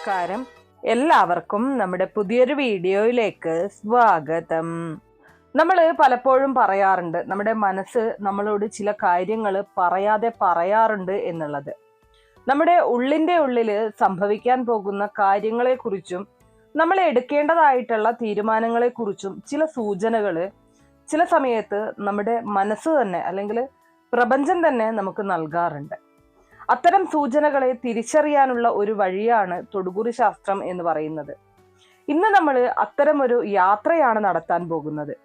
നമസ്കാരം. എല്ലാവർക്കും നമ്മുടെ പുതിയൊരു വീഡിയോയിലേക്ക് സ്വാഗതം. നമ്മൾ പലപ്പോഴും പറയാറുണ്ട് നമ്മുടെ മനസ്സ് നമ്മളോട് ചില കാര്യങ്ങൾ പറയാതെ പറയാറുണ്ട് എന്നുള്ളത്. നമ്മുടെ ഉള്ളിന്റെ ഉള്ളിൽ സംഭവിക്കാൻ പോകുന്ന കാര്യങ്ങളെക്കുറിച്ചും നമ്മൾ എടുക്കേണ്ടതായിട്ടുള്ള തീരുമാനങ്ങളെക്കുറിച്ചും ചില സൂചനകൾ ചില സമയത്ത് നമ്മുടെ മനസ്സ് തന്നെ അല്ലെങ്കിൽ പ്രപഞ്ചം തന്നെ നമുക്ക് നൽകാറുണ്ട്. അത്തരം സൂചനകളെ തിരിച്ചറിയാനുള്ള ഒരു വഴിയാണ് തൊടുകുറി ശാസ്ത്രം എന്ന് പറയുന്നത്. ഇന്ന് നമ്മൾ അത്തരം ഒരു യാത്രയാണ് നടത്താൻ പോകുന്നത്.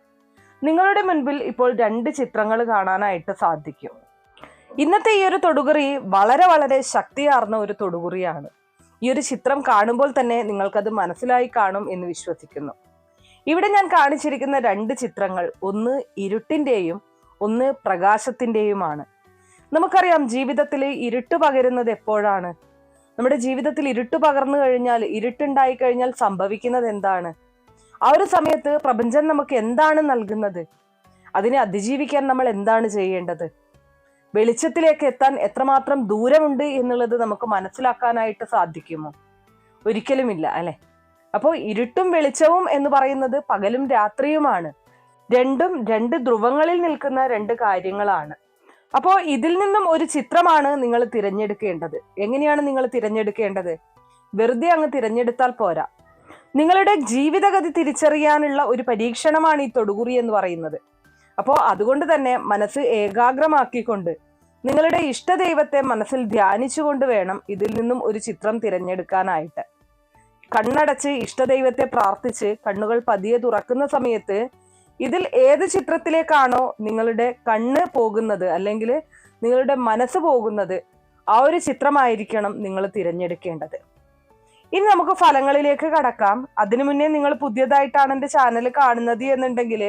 നിങ്ങളുടെ മുൻപിൽ ഇപ്പോൾ രണ്ട് ചിത്രങ്ങൾ കാണാനായിട്ട് സാധിക്കും. ഇന്നത്തെ ഈ ഒരു തൊടുകുറി വളരെ വളരെ ശക്തിയാർന്ന ഒരു തൊടുകുറിയാണ് ഈ ഒരു ചിത്രം കാണുമ്പോൾ തന്നെ നിങ്ങൾക്കത് മനസ്സിലായി കാണും എന്ന് വിശ്വസിക്കുന്നു. ഇവിടെ ഞാൻ കാണിച്ചിരിക്കുന്ന രണ്ട് ചിത്രങ്ങൾ ഒന്ന് ഇരുട്ടിന്റെയും ഒന്ന് പ്രകാശത്തിന്റെയുമാണ്. നമുക്കറിയാം ജീവിതത്തിൽ ഇരുട്ട് പകരുന്നത് എപ്പോഴാണ്? നമ്മുടെ ജീവിതത്തിൽ ഇരുട്ട് പകർന്നു കഴിഞ്ഞാൽ ഇരുട്ടുണ്ടായി കഴിഞ്ഞാൽ സംഭവിക്കുന്നത് എന്താണ്? ആ ഒരു സമയത്ത് പ്രപഞ്ചം നമുക്ക് എന്താണ് നൽകുന്നത്? അതിനെ അതിജീവിക്കാൻ നമ്മൾ എന്താണ് ചെയ്യേണ്ടത്? വെളിച്ചത്തിലേക്ക് എത്താൻ എത്രമാത്രം ദൂരമുണ്ട് എന്നുള്ളത് നമുക്ക് മനസ്സിലാക്കാനായിട്ട് സാധിക്കുമോ? ഒരിക്കലുമില്ല അല്ലെ? അപ്പോൾ ഇരുട്ടും വെളിച്ചവും എന്ന് പറയുന്നത് പകലും രാത്രിയുമാണ്. രണ്ടും രണ്ട് ധ്രുവങ്ങളിൽ നിൽക്കുന്ന രണ്ട് കാര്യങ്ങളാണ്. അപ്പോൾ ഇതിൽ നിന്നും ഒരു ചിത്രമാണ് നിങ്ങൾ തിരഞ്ഞെടുക്കേണ്ടത്. എങ്ങനെയാണ് നിങ്ങൾ തിരഞ്ഞെടുക്കേണ്ടത്? വെറുതെ അങ്ങ് തിരഞ്ഞെടുത്താൽ പോരാ. നിങ്ങളുടെ ജീവിതഗതി തിരിച്ചറിയാനുള്ള ഒരു പരീക്ഷണമാണ് ഈ തൊടുകുറി എന്ന് പറയുന്നത്. അപ്പോൾ അതുകൊണ്ട് തന്നെ മനസ്സ് ഏകാഗ്രമാക്കിക്കൊണ്ട് നിങ്ങളുടെ ഇഷ്ടദൈവത്തെ മനസ്സിൽ ധ്യാനിച്ചുകൊണ്ട് വേണം ഇതിൽ നിന്നും ഒരു ചിത്രം തിരഞ്ഞെടുക്കാനായിട്ട്. കണ്ണടച്ച് ഇഷ്ടദൈവത്തെ പ്രാർത്ഥിച്ച് കണ്ണുകൾ പതിയെ തുറക്കുന്ന സമയത്ത് ഇതിൽ ഏത് ചിത്രത്തിലേക്കാണോ നിങ്ങളുടെ കണ്ണ് പോകുന്നത് അല്ലെങ്കിൽ നിങ്ങളുടെ മനസ്സ് പോകുന്നത് ആ ഒരു ചിത്രമായിരിക്കണം നിങ്ങൾ തിരഞ്ഞെടുക്കേണ്ടത്. ഇനി നമുക്ക് ഫലങ്ങളിലേക്ക് കടക്കാം. അതിനു മുന്നേ നിങ്ങൾ പുതിയതായിട്ടാണ് എന്റെ ചാനൽ കാണുന്നത് എന്നുണ്ടെങ്കിൽ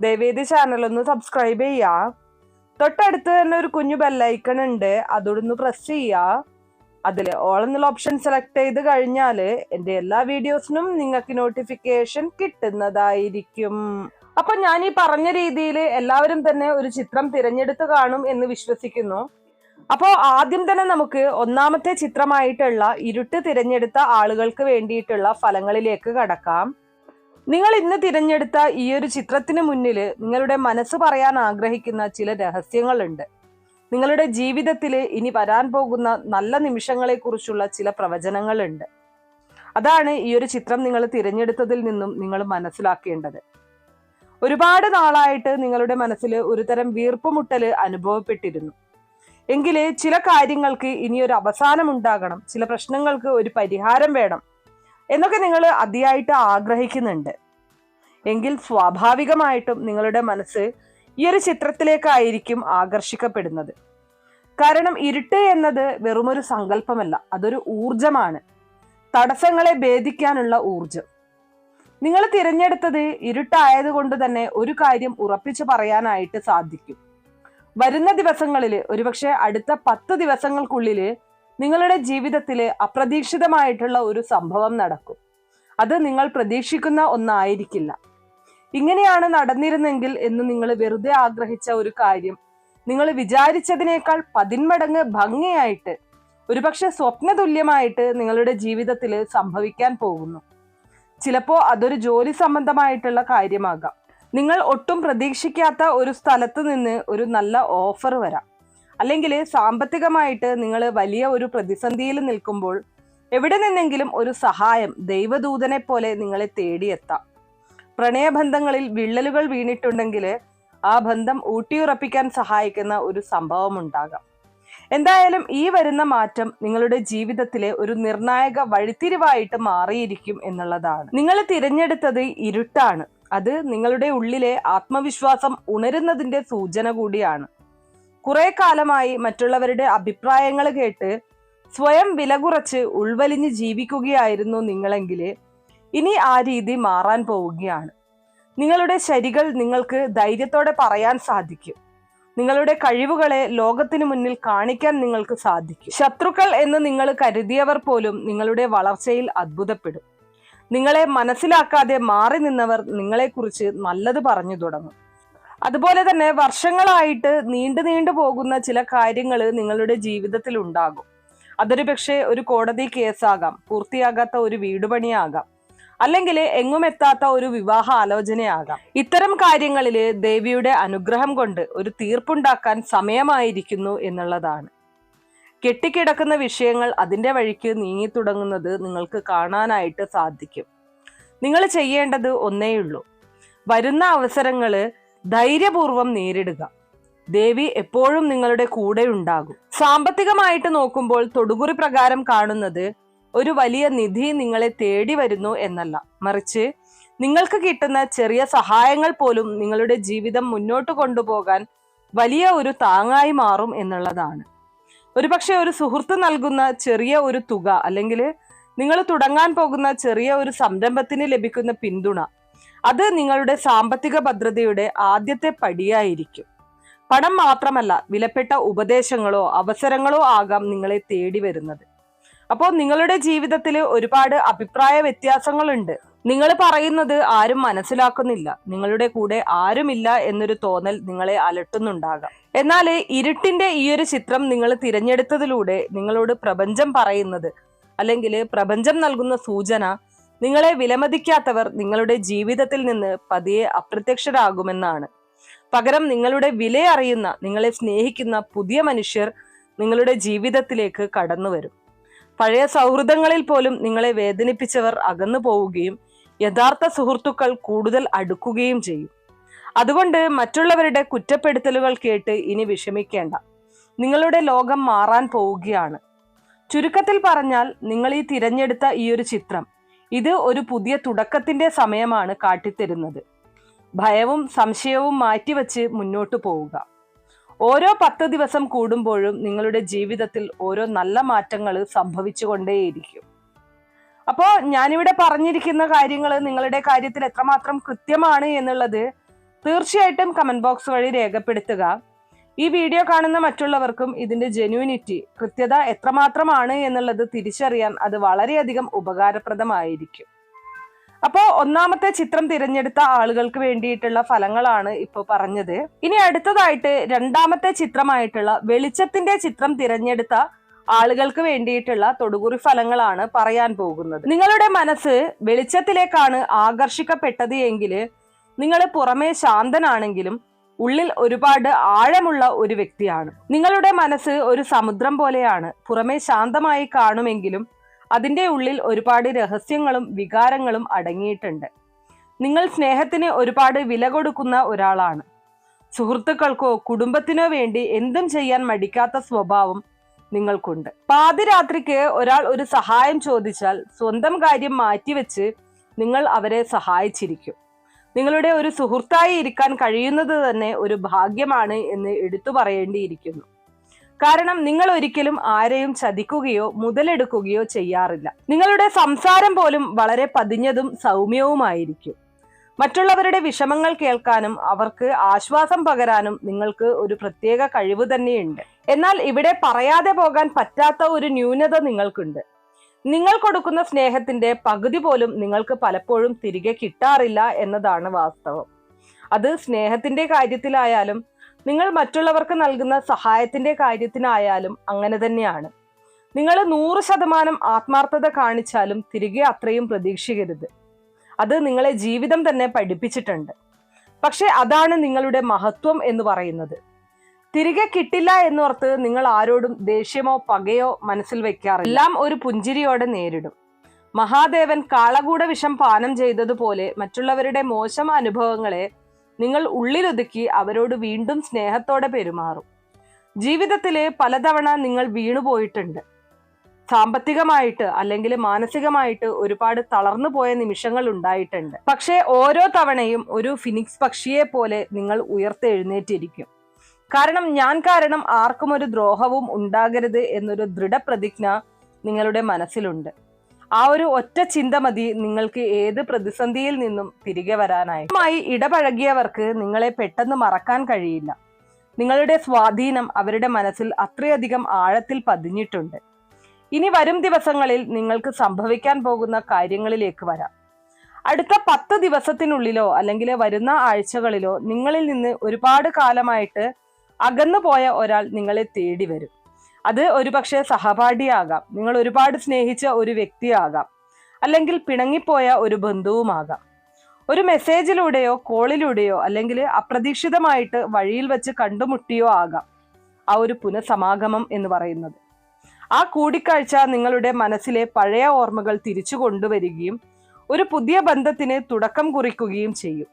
ദയവേദി ചാനൽ ഒന്ന് സബ്സ്ക്രൈബ് ചെയ്യുക. തൊട്ടടുത്ത് തന്നെ ഒരു കുഞ്ഞു ബെല്ലൈക്കൺ ഉണ്ട്. അതോടൊന്ന് പ്രസ് ചെയ്യുക. അതിൽ ഓൾ എന്നുള്ള ഓപ്ഷൻ സെലക്ട് ചെയ്ത് കഴിഞ്ഞാൽ എന്റെ എല്ലാ വീഡിയോസിനും നിങ്ങൾക്ക് നോട്ടിഫിക്കേഷൻ കിട്ടുന്നതായിരിക്കും. അപ്പൊ ഞാൻ ഈ പറഞ്ഞ രീതിയിൽ എല്ലാവരും തന്നെ ഒരു ചിത്രം തിരഞ്ഞെടുത്ത് കാണും എന്ന് വിശ്വസിക്കുന്നു. അപ്പോൾ ആദ്യം തന്നെ നമുക്ക് ഒന്നാമത്തെ ചിത്രമായിട്ടുള്ള ഇരുട്ട് തിരഞ്ഞെടുത്ത ആളുകൾക്ക് വേണ്ടിയിട്ടുള്ള ഫലങ്ങളിലേക്ക് കടക്കാം. നിങ്ങൾ ഇന്ന് തിരഞ്ഞെടുത്ത ഈ ഒരു ചിത്രത്തിന് മുന്നിൽ നിങ്ങളുടെ മനസ്സ് പറയാൻ ആഗ്രഹിക്കുന്ന ചില രഹസ്യങ്ങളുണ്ട്. നിങ്ങളുടെ ജീവിതത്തിൽ ഇനി വരാൻ പോകുന്ന നല്ല നിമിഷങ്ങളെക്കുറിച്ചുള്ള ചില പ്രവചനങ്ങളുണ്ട്. അതാണ് ഈ ഒരു ചിത്രം നിങ്ങൾ തിരഞ്ഞെടുത്തതിൽ നിന്നും നിങ്ങൾ മനസ്സിലാക്കേണ്ടത്. ഒരുപാട് നാളായിട്ട് നിങ്ങളുടെ മനസ്സിൽ ഒരുതരം തരം വീർപ്പുമുട്ടൽ അനുഭവപ്പെട്ടിരുന്നു. എങ്കിൽ ചില കാര്യങ്ങൾക്ക് ഇനിയൊരു അവസാനം ഉണ്ടാകണം ചില പ്രശ്നങ്ങൾക്ക് ഒരു പരിഹാരം വേണം എന്നൊക്കെ നിങ്ങൾ അതിയായിട്ട് ആഗ്രഹിക്കുന്നുണ്ട്. എങ്കിൽ സ്വാഭാവികമായിട്ടും നിങ്ങളുടെ മനസ്സ് ഈ ഒരു ചിത്രത്തിലേക്കായിരിക്കും ആകർഷിക്കപ്പെടുന്നത്. കാരണം ഇരുട്ട് എന്നത് വെറുമൊരു സങ്കല്പമല്ല അതൊരു ഊർജമാണ് തടസ്സങ്ങളെ ഭേദിക്കാനുള്ള ഊർജം നിങ്ങൾ തിരഞ്ഞെടുത്തത് ഇരുട്ടായതുകൊണ്ട് തന്നെ ഒരു കാര്യം ഉറപ്പിച്ചു പറയാനായിട്ട് സാധിക്കും. വരുന്ന ദിവസങ്ങളിൽ ഒരുപക്ഷെ അടുത്ത പത്ത് ദിവസങ്ങൾക്കുള്ളിൽ നിങ്ങളുടെ ജീവിതത്തിൽ അപ്രതീക്ഷിതമായിട്ടുള്ള ഒരു സംഭവം നടക്കും. അത് നിങ്ങൾ പ്രതീക്ഷിക്കുന്ന ഒന്നായിരിക്കില്ല. ഇങ്ങനെയാണ് നടന്നിരുന്നെങ്കിൽ എന്ന് നിങ്ങൾ വെറുതെ ആഗ്രഹിച്ച ഒരു കാര്യം. നിങ്ങൾ വിചാരിച്ചതിനേക്കാൾ പതിന്മടങ്ങ് ഭംഗിയായിട്ട് ഒരുപക്ഷെ സ്വപ്നതുല്യമായിട്ട് നിങ്ങളുടെ ജീവിതത്തിൽ സംഭവിക്കാൻ പോകുന്നു. ചിലപ്പോൾ അതൊരു ജോലി സംബന്ധമായിട്ടുള്ള കാര്യമാകാം. നിങ്ങൾ ഒട്ടും പ്രതീക്ഷിക്കാത്ത ഒരു സ്ഥലത്ത് നിന്ന് ഒരു നല്ല ഓഫർ വരാം. അല്ലെങ്കിൽ സാമ്പത്തികമായിട്ട് നിങ്ങൾ വലിയ ഒരു പ്രതിസന്ധിയിൽ നിൽക്കുമ്പോൾ എവിടെ നിന്നെങ്കിലും ഒരു സഹായം ദൈവദൂതനെ പോലെ നിങ്ങളെ തേടിയെത്താം. പ്രണയബന്ധങ്ങളിൽ വിള്ളലുകൾ വീണിട്ടുണ്ടെങ്കിൽ ആ ബന്ധം ഊട്ടിയുറപ്പിക്കാൻ സഹായിക്കുന്ന ഒരു സംഭവം ഉണ്ടാകാം. എന്തായാലും ഈ വരുന്ന മാറ്റം നിങ്ങളുടെ ജീവിതത്തിലെ ഒരു നിർണായക വഴിത്തിരിവായിട്ട് മാറിയിരിക്കും എന്നുള്ളതാണ്. നിങ്ങൾ തിരഞ്ഞെടുത്തത് ഇരുട്ടാണ്. അത് നിങ്ങളുടെ ഉള്ളിലെ ആത്മവിശ്വാസം ഉണരുന്നതിന്റെ സൂചന കൂടിയാണ്. കുറെ കാലമായി മറ്റുള്ളവരുടെ അഭിപ്രായങ്ങൾ കേട്ട് സ്വയം വില കുറച്ച് ഉൾവലിഞ്ഞ് ജീവിക്കുകയായിരുന്നു നിങ്ങളെങ്കിൽ ഇനി ആ രീതി മാറാൻ പോവുകയാണ്. നിങ്ങളുടെ ശരികൾ നിങ്ങൾക്ക് ധൈര്യത്തോടെ പറയാൻ സാധിക്കും. നിങ്ങളുടെ കഴിവുകളെ ലോകത്തിന് മുന്നിൽ കാണിക്കാൻ നിങ്ങൾക്ക് സാധിക്കും. ശത്രുക്കൾ എന്ന് നിങ്ങൾ കരുതിയവർ പോലും നിങ്ങളുടെ വളർച്ചയിൽ അത്ഭുതപ്പെടും. നിങ്ങളെ മനസ്സിലാക്കാതെ മാറി നിന്നവർ നിങ്ങളെക്കുറിച്ച് നല്ലത് പറഞ്ഞു തുടങ്ങും. അതുപോലെ തന്നെ വർഷങ്ങളായിട്ട് നീണ്ടു നീണ്ടു പോകുന്ന ചില കാര്യങ്ങൾ നിങ്ങളുടെ ജീവിതത്തിൽ ഉണ്ടാകും. അതൊരു പക്ഷേ ഒരു കോടതി കേസാകാം. പൂർത്തിയാകാത്ത ഒരു വീടുപണിയാകാം. അല്ലെങ്കിൽ എങ്ങും എത്താത്ത ഒരു വിവാഹ ആലോചനയാകാം. ഇത്തരം കാര്യങ്ങളിൽ ദേവിയുടെ അനുഗ്രഹം കൊണ്ട് ഒരു തീർപ്പുണ്ടാക്കാൻ സമയമായിരിക്കുന്നു എന്നുള്ളതാണ്. കെട്ടിക്കിടക്കുന്ന വിഷയങ്ങൾ അതിന്റെ വഴിക്ക് നീങ്ങി തുടങ്ങുന്നത് നിങ്ങൾക്ക് കാണാനായിട്ട് സാധിക്കും. നിങ്ങൾ ചെയ്യേണ്ടത് ഒന്നേയുള്ളൂ വരുന്ന അവസരങ്ങൾ ധൈര്യപൂർവം നേരിടുക. ദേവി എപ്പോഴും നിങ്ങളുടെ കൂടെ ഉണ്ടാകും. സാമ്പത്തികമായിട്ട് നോക്കുമ്പോൾ തൊടുകുറി പ്രകാരം കാണുന്നത് ഒരു വലിയ നിധി നിങ്ങളെ തേടി വരുന്നു എന്നല്ല. മറിച്ച് നിങ്ങൾക്ക് കിട്ടുന്ന ചെറിയ സഹായങ്ങൾ പോലും നിങ്ങളുടെ ജീവിതം മുന്നോട്ട് കൊണ്ടുപോകാൻ വലിയ ഒരു താങ്ങായി മാറും എന്നുള്ളതാണ്. ഒരുപക്ഷെ ഒരു സുഹൃത്ത് നൽകുന്ന ചെറിയ ഒരു തുക അല്ലെങ്കിൽ നിങ്ങൾ തുടങ്ങാൻ പോകുന്ന ചെറിയ ഒരു സംരംഭത്തിന് ലഭിക്കുന്ന പിന്തുണ അത് നിങ്ങളുടെ സാമ്പത്തിക ഭദ്രതയുടെ ആദ്യത്തെ പടിയായിരിക്കും. പണം മാത്രമല്ല വിലപ്പെട്ട ഉപദേശങ്ങളോ അവസരങ്ങളോ ആകാം നിങ്ങളെ തേടി വരുന്നത്. അപ്പോൾ നിങ്ങളുടെ ജീവിതത്തിൽ ഒരുപാട് അഭിപ്രായ വ്യത്യാസങ്ങളുണ്ട്. നിങ്ങൾ പറയുന്നത് ആരും മനസ്സിലാക്കുന്നില്ല. നിങ്ങളുടെ കൂടെ ആരുമില്ല എന്നൊരു തോന്നൽ നിങ്ങളെ അലട്ടുന്നുണ്ടാകാം. എന്നാൽ ഇരുട്ടിന്റെ ഈ ഒരു ചിത്രം നിങ്ങൾ തിരഞ്ഞെടുത്തതിലൂടെ നിങ്ങളോട് പ്രപഞ്ചം പറയുന്നത് അല്ലെങ്കിൽ പ്രപഞ്ചം നൽകുന്ന സൂചന നിങ്ങളെ വിലമതിക്കാത്തവർ നിങ്ങളുടെ ജീവിതത്തിൽ നിന്ന് പതിയെ അപ്രത്യക്ഷരാകുമെന്നാണ്. പകരം നിങ്ങളുടെ വില അറിയുന്ന നിങ്ങളെ സ്നേഹിക്കുന്ന പുതിയ മനുഷ്യർ നിങ്ങളുടെ ജീവിതത്തിലേക്ക് കടന്നു വരും പഴയ സൗഹൃദങ്ങളിൽ പോലും നിങ്ങളെ വേദനിപ്പിച്ചവർ അകന്നു പോവുകയും യഥാർത്ഥ സുഹൃത്തുക്കൾ കൂടുതൽ അടുക്കുകയും ചെയ്യും. അതുകൊണ്ട് മറ്റുള്ളവരുടെ കുറ്റപ്പെടുത്തലുകൾ കേട്ട് ഇനി വിഷമിക്കേണ്ട. നിങ്ങളുടെ ലോകം മാറാൻ പോവുകയാണ്. ചുരുക്കത്തിൽ പറഞ്ഞാൽ നിങ്ങൾ ഈ തിരഞ്ഞെടുത്ത ഈ ഒരു ചിത്രം ഇത് ഒരു പുതിയ തുടക്കത്തിന്റെ സമയമാണ് കാട്ടിത്തരുന്നത്. ഭയവും സംശയവും മാറ്റിവെച്ച് മുന്നോട്ടു പോവുക. ഓരോ പത്ത് ദിവസം കൂടുമ്പോഴും നിങ്ങളുടെ ജീവിതത്തിൽ ഓരോ നല്ല മാറ്റങ്ങൾ സംഭവിച്ചുകൊണ്ടേയിരിക്കും. അപ്പോൾ ഞാനിവിടെ പറഞ്ഞിരിക്കുന്ന കാര്യങ്ങൾ നിങ്ങളുടെ കാര്യത്തിൽ എത്രമാത്രം കൃത്യമാണ് എന്നുള്ളത് തീർച്ചയായിട്ടും കമന്റ് ബോക്സ് വഴി രേഖപ്പെടുത്തുക. ഈ വീഡിയോ കാണുന്ന മറ്റുള്ളവർക്കും ഇതിന്റെ ജെന്യൂനിറ്റി കൃത്യത എത്രമാത്രമാണ് എന്നുള്ളത് തിരിച്ചറിയാൻ അത് വളരെയധികം ഉപകാരപ്രദമായിരിക്കും. അപ്പോ ഒന്നാമത്തെ ചിത്രം തിരഞ്ഞെടുത്ത ആളുകൾക്ക് വേണ്ടിയിട്ടുള്ള ഫലങ്ങളാണ് ഇപ്പോൾ പറഞ്ഞത്. ഇനി അടുത്തതായിട്ട് രണ്ടാമത്തെ ചിത്രമായിട്ടുള്ള വെളിച്ചത്തിന്റെ ചിത്രം തിരഞ്ഞെടുത്ത ആളുകൾക്ക് വേണ്ടിയിട്ടുള്ള തൊടുകുറി ഫലങ്ങളാണ് പറയാൻ പോകുന്നത്. നിങ്ങളുടെ മനസ്സ് വെളിച്ചത്തിലേക്കാണ് ആകർഷിക്കപ്പെട്ടത് എങ്കിൽ നിങ്ങൾ പുറമേ ശാന്തനാണെങ്കിലും ഉള്ളിൽ ഒരുപാട് ആഴമുള്ള ഒരു വ്യക്തിയാണ്. നിങ്ങളുടെ മനസ്സ് ഒരു സമുദ്രം പോലെയാണ്. പുറമേ ശാന്തമായി കാണുമെങ്കിലും അതിന്റെ ഉള്ളിൽ ഒരുപാട് രഹസ്യങ്ങളും വികാരങ്ങളും അടങ്ങിയിട്ടുണ്ട്. നിങ്ങൾ സ്നേഹത്തിന് ഒരുപാട് വില കൊടുക്കുന്ന ഒരാളാണ്. സുഹൃത്തുക്കൾക്കോ കുടുംബത്തിനോ വേണ്ടി എന്തും ചെയ്യാൻ മടിക്കാത്ത സ്വഭാവം നിങ്ങൾക്കുണ്ട്. പാതിരാത്രിക്ക് ഒരാൾ ഒരു സഹായം ചോദിച്ചാൽ സ്വന്തം കാര്യം മാറ്റിവെച്ച് നിങ്ങൾ അവരെ സഹായിച്ചിരിക്കും. നിങ്ങളുടെ ഒരു സുഹൃത്തായി ഇരിക്കാൻ കഴിയുന്നത് തന്നെ ഒരു ഭാഗ്യമാണ് എന്ന് എടുത്തു പറയേണ്ടിയിരിക്കുന്നു. കാരണം നിങ്ങൾ ഒരിക്കലും ആരെയും ചതിക്കുകയോ മുതലെടുക്കുകയോ ചെയ്യാറില്ല. നിങ്ങളുടെ സംസാരം പോലും വളരെ പതിഞ്ഞതും സൗമ്യവുമായിരിക്കും. മറ്റുള്ളവരുടെ വിഷമങ്ങൾ കേൾക്കാനും അവർക്ക് ആശ്വാസം പകരാനും നിങ്ങൾക്ക് ഒരു പ്രത്യേക കഴിവ് തന്നെയുണ്ട്. എന്നാൽ ഇവിടെ പറയാതെ പോകാൻ പറ്റാത്ത ഒരു ന്യൂനത നിങ്ങൾക്കുണ്ട്. നിങ്ങൾ കൊടുക്കുന്ന സ്നേഹത്തിന്റെ പകുതി പോലും നിങ്ങൾക്ക് പലപ്പോഴും തിരികെ കിട്ടാറില്ല എന്നതാണ് വാസ്തവം. അത് സ്നേഹത്തിന്റെ കാര്യത്തിലായാലും നിങ്ങൾ മറ്റുള്ളവർക്ക് നൽകുന്ന സഹായത്തിന്റെ കാര്യത്തിനായാലും അങ്ങനെ തന്നെയാണ്. നിങ്ങൾ നൂറ് ശതമാനം ആത്മാർത്ഥത കാണിച്ചാലും തിരികെ അത്രയും പ്രതീക്ഷിക്കരുത്. അത് നിങ്ങളെ ജീവിതം തന്നെ പഠിപ്പിച്ചിട്ടുണ്ട്. പക്ഷെ അതാണ് നിങ്ങളുടെ മഹത്വം എന്ന് പറയുന്നത്. തിരികെ കിട്ടില്ല എന്നോർത്ത് നിങ്ങൾ ആരോടും ദേഷ്യമോ പകയോ മനസ്സിൽ വെക്കാറില്ല. എല്ലാം ഒരു പുഞ്ചിരിയോടെ നേരിടും. മഹാദേവൻ കാളകൂട വിഷം പാനം ചെയ്തതുപോലെ മറ്റുള്ളവരുടെ മോശം അനുഭവങ്ങളെ നിങ്ങൾ ഉള്ളിലൊതുക്കി അവരോട് വീണ്ടും സ്നേഹത്തോടെ പെരുമാറും. ജീവിതത്തിലെ പലതവണ നിങ്ങൾ വീണുപോയിട്ടുണ്ട് സാമ്പത്തികമായിട്ട് അല്ലെങ്കിൽ മാനസികമായിട്ട് ഒരുപാട് തളർന്നു പോയ നിമിഷങ്ങൾ ഉണ്ടായിട്ടുണ്ട്. പക്ഷേ ഓരോ തവണയും ഒരു ഫിനിക്സ് പക്ഷിയെ പോലെ നിങ്ങൾ ഉയർത്തെഴുന്നേറ്റിരിക്കും. കാരണം ഞാൻ കാരണം ആർക്കും ഒരു ദ്രോഹവും ഉണ്ടാകരുത് എന്നൊരു ദൃഢപ്രതിജ്ഞ നിങ്ങളുടെ മനസ്സിലുണ്ട്. ആ ഒരു ഒറ്റ ചിന്ത മതി നിങ്ങൾക്ക് ഏത് പ്രതിസന്ധിയിൽ നിന്നും തിരികെ വരാനായി ഇടപഴകിയവർക്ക് നിങ്ങളെ പെട്ടെന്ന് മറക്കാൻ കഴിയില്ല. നിങ്ങളുടെ സ്വാധീനം അവരുടെ മനസ്സിൽ അത്രയധികം ആഴത്തിൽ പതിഞ്ഞിട്ടുണ്ട്. ഇനി വരും ദിവസങ്ങളിൽ നിങ്ങൾക്ക് സംഭവിക്കാൻ പോകുന്ന കാര്യങ്ങളിലേക്ക് വരാം. അടുത്ത പത്ത് ദിവസത്തിനുള്ളിലോ അല്ലെങ്കിൽ വരുന്ന ആഴ്ചകളിലോ നിങ്ങളിൽ നിന്ന് ഒരുപാട് കാലമായിട്ട് അകന്നു ഒരാൾ നിങ്ങളെ തേടി വരും. അത് ഒരുപക്ഷെ സഹപാഠിയാകാം. നിങ്ങൾ ഒരുപാട് സ്നേഹിച്ച ഒരു വ്യക്തിയാകാം. അല്ലെങ്കിൽ പിണങ്ങിപ്പോയ ഒരു ബന്ധുവുമാകാം. ഒരു മെസ്സേജിലൂടെയോ കോളിലൂടെയോ അല്ലെങ്കിൽ അപ്രതീക്ഷിതമായിട്ട് വഴിയിൽ വെച്ച് കണ്ടുമുട്ടിയോ ആകാം. ആ ഒരു പുനഃസമാഗമം എന്ന് പറയുന്നത്. ആ കൂടിക്കാഴ്ച നിങ്ങളുടെ മനസ്സിലെ പഴയ ഓർമ്മകൾ തിരിച്ചു കൊണ്ടുവരികയും ഒരു പുതിയ ബന്ധത്തിന് തുടക്കം കുറിക്കുകയും ചെയ്യും.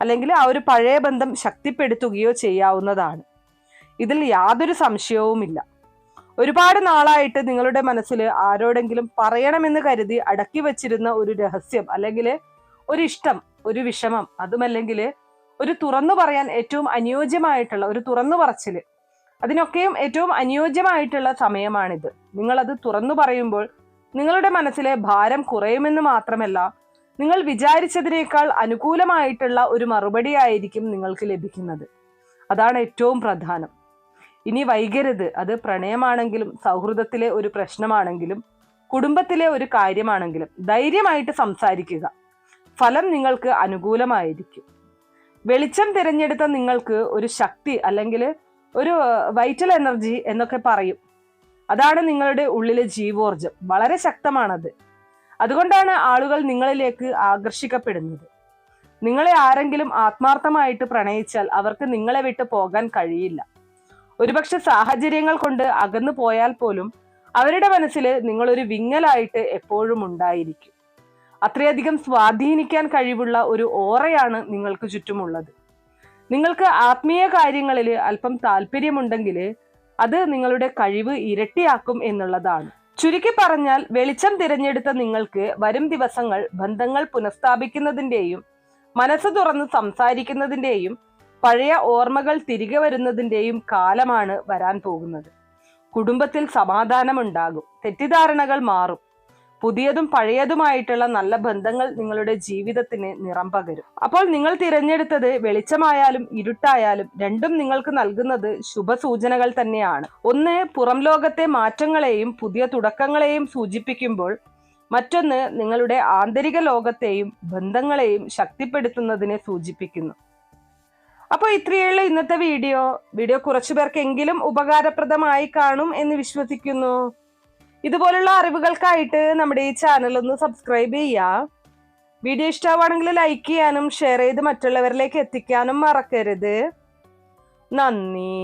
അല്ലെങ്കിൽ ആ ഒരു പഴയ ബന്ധം ശക്തിപ്പെടുത്തുകയോ ചെയ്യാവുന്നതാണ്. ഇതിൽ യാതൊരു സംശയവുമില്ല. ഒരുപാട് നാളായിട്ട് നിങ്ങളുടെ മനസ്സിൽ ആരോടെങ്കിലും പറയണമെന്ന് കരുതി അടക്കി വച്ചിരുന്ന ഒരു രഹസ്യം അല്ലെങ്കിൽ ഒരു ഇഷ്ടം ഒരു വിഷമം അതുമല്ലെങ്കിൽ ഒരു തുറന്നു പറയാൻ ഏറ്റവും അനുയോജ്യമായിട്ടുള്ള ഒരു തുറന്നു പറച്ചിൽ. അതിനൊക്കെയും ഏറ്റവും അനുയോജ്യമായിട്ടുള്ള സമയമാണിത്. നിങ്ങളത് തുറന്നു പറയുമ്പോൾ നിങ്ങളുടെ മനസ്സിലെ ഭാരം കുറയുമെന്ന് മാത്രമല്ല നിങ്ങൾ വിചാരിച്ചതിനേക്കാൾ അനുകൂലമായിട്ടുള്ള ഒരു മറുപടി ആയിരിക്കും നിങ്ങൾക്ക് ലഭിക്കുന്നത്. അതാണ് ഏറ്റവും പ്രധാനം. ഇനി വൈകരുത്. അത് പ്രണയമാണെങ്കിലും സൗഹൃദത്തിലെ ഒരു പ്രശ്നമാണെങ്കിലും കുടുംബത്തിലെ ഒരു കാര്യമാണെങ്കിലും ധൈര്യമായിട്ട് സംസാരിക്കുക. ഫലം നിങ്ങൾക്ക് അനുകൂലമായിരിക്കും. വെളിച്ചം തിരഞ്ഞെടുത്ത നിങ്ങൾക്ക് ഒരു ശക്തി അല്ലെങ്കിൽ ഒരു വൈറ്റൽ എനർജി എന്നൊക്കെ പറയും. അതാണ് നിങ്ങളുടെ ഉള്ളിലെ ജീവോർജം. വളരെ ശക്തമാണത്. അതുകൊണ്ടാണ് ആളുകൾ നിങ്ങളിലേക്ക് ആകർഷിക്കപ്പെടുന്നത്. നിങ്ങളെ ആരെങ്കിലും ആത്മാർത്ഥമായിട്ട് പ്രണയിച്ചാൽ അവർക്ക് നിങ്ങളെ വിട്ട് പോകാൻ കഴിയില്ല. ഒരുപക്ഷെ സാഹചര്യങ്ങൾ കൊണ്ട് അകന്നു പോയാൽ പോലും അവരുടെ മനസ്സിൽ നിങ്ങളൊരു വിങ്ങലായിട്ട് എപ്പോഴും ഉണ്ടായിരിക്കും. അത്രയധികം സ്വാധീനിക്കാൻ കഴിവുള്ള ഒരു ഓറയാണ് നിങ്ങൾക്ക് ചുറ്റുമുള്ളത്. നിങ്ങൾക്ക് ആത്മീയ കാര്യങ്ങളിൽ അല്പം താല്പര്യമുണ്ടെങ്കിൽ അത് നിങ്ങളുടെ കഴിവ് ഇരട്ടിയാക്കും എന്നുള്ളതാണ്. ചുരുക്കി പറഞ്ഞാൽ വെളിച്ചം തിരഞ്ഞെടുത്ത നിങ്ങൾക്ക് വരും ദിവസങ്ങൾ ബന്ധങ്ങൾ പുനഃസ്ഥാപിക്കുന്നതിന്റെയും മനസ്സ് തുറന്ന് സംസാരിക്കുന്നതിന്റെയും പഴയ ഓർമ്മകൾ തിരികെ വരുന്നതിന്റെയും കാലമാണ് വരാൻ പോകുന്നത്. കുടുംബത്തിൽ സമാധാനമുണ്ടാകും. തെറ്റിദ്ധാരണകൾ മാറും. പുതിയതും പഴയതുമായിട്ടുള്ള നല്ല ബന്ധങ്ങൾ നിങ്ങളുടെ ജീവിതത്തിന് നിറം പകരും. അപ്പോൾ നിങ്ങൾ തിരഞ്ഞെടുത്തത് വെളിച്ചമായാലും ഇരുട്ടായാലും രണ്ടും നിങ്ങൾക്ക് നൽകുന്നത് ശുഭസൂചനകൾ തന്നെയാണ്. ഒന്ന് പുറം ലോകത്തെ മാറ്റങ്ങളെയും പുതിയ തുടക്കങ്ങളെയും സൂചിപ്പിക്കുമ്പോൾ മറ്റൊന്ന് നിങ്ങളുടെ ആന്തരിക ലോകത്തെയും ബന്ധങ്ങളെയും ശക്തിപ്പെടുത്തുന്നതിനെ സൂചിപ്പിക്കുന്നു. അപ്പോൾ ഇത്രയുള്ള ഇന്നത്തെ വീഡിയോ. വീഡിയോ കുറച്ചു പേർക്കെങ്കിലും ഉപകാരപ്രദമായി കാണും എന്ന് വിശ്വസിക്കുന്നു. ഇതുപോലുള്ള അറിവുകൾക്കായിട്ട് നമ്മുടെ ഈ ചാനൽ ഒന്ന് സബ്സ്ക്രൈബ് ചെയ്യുക വീഡിയോ ഇഷ്ടമാണെങ്കിൽ ലൈക്ക് ചെയ്യാനും ഷെയർ ചെയ്ത് മറ്റുള്ളവരിലേക്ക് എത്തിക്കാനും മറക്കരുത്. നന്ദി.